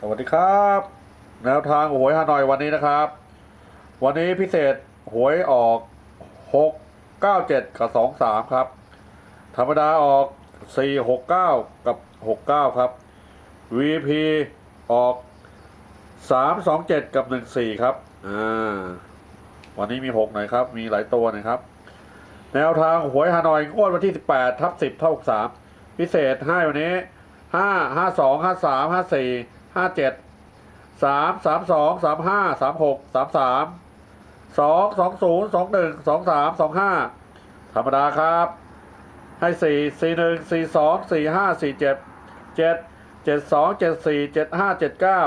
สวัสดีครับ แนวทางหวยฮานอยวันนี้นะครับ วันนี้พิเศษหวยออกหกเก้าเจ็ดกับสองสามครับ ธรรมดาออกสี่หกเก้ากับหกเก้าครับ VP ออกสามสองเจ็ดกับหนึ่งสี่ครับอ่าวันนี้มีหกหน่อยครับ มีหลายตัวหนะครับ แนวทางหวยฮานอยงวดวันที่สิบแปดทับสิบเท่าสามพิเศษให้วันนี้ห้าห้าสอง ห้าเจ็ดสามสามสองสามห้าสามหกสามสามสองสองศูนย์สองหนึ่งสองสามสองห้าธรรมดาครับ ให้สี่สี่หนึ่งสี่สองสี่ห้าสี่เจ็ดเจ็ดเจ็ดสองเจ็ดสี่เจ็ดห้าเจ็ดเก้า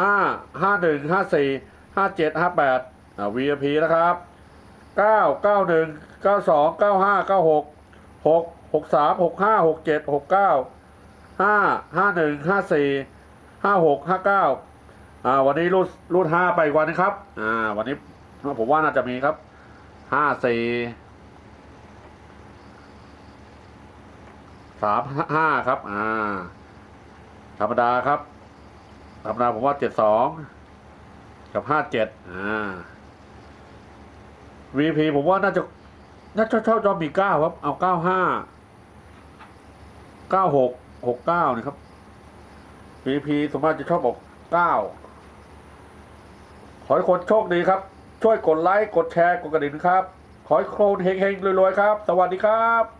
ห้าห้าหนึ่งห้าสี่ห้าเจ็ดห้าแปดอ่า VIP นะครับเก้าเก้าหนึ่งเก้าสองเก้าห้าเก้าหกหกหกสามหกห้าหกเจ็ดหกเก้าห้าห้าหนึ่งห้าสี่ ห้าหกห้าเก้าอ่าวันนี้รูดรูดห้าไปอีกวันนะครับ อ่า วันนี้ผมว่าน่าจะมีครับห้าสี่สามห้าครับ อ่า ธรรมดาครับ ธรรมดาผมว่าเจ็ดสองกับห้าเจ็ดอ่า VP ผมว่าน่าจะน่าจะชอบจอมีเก้าครับ เอาเก้าห้าเก้าหกหกเก้านี่ครับ พีพีสมมติจะชอบบอกเก้าขอให้คนโชคดีครับ ช่วยกดไลค์ กดแชร์ กดกระดิ่งครับ ขอให้โครนเฮงๆรวยๆครับ สวัสดีครับ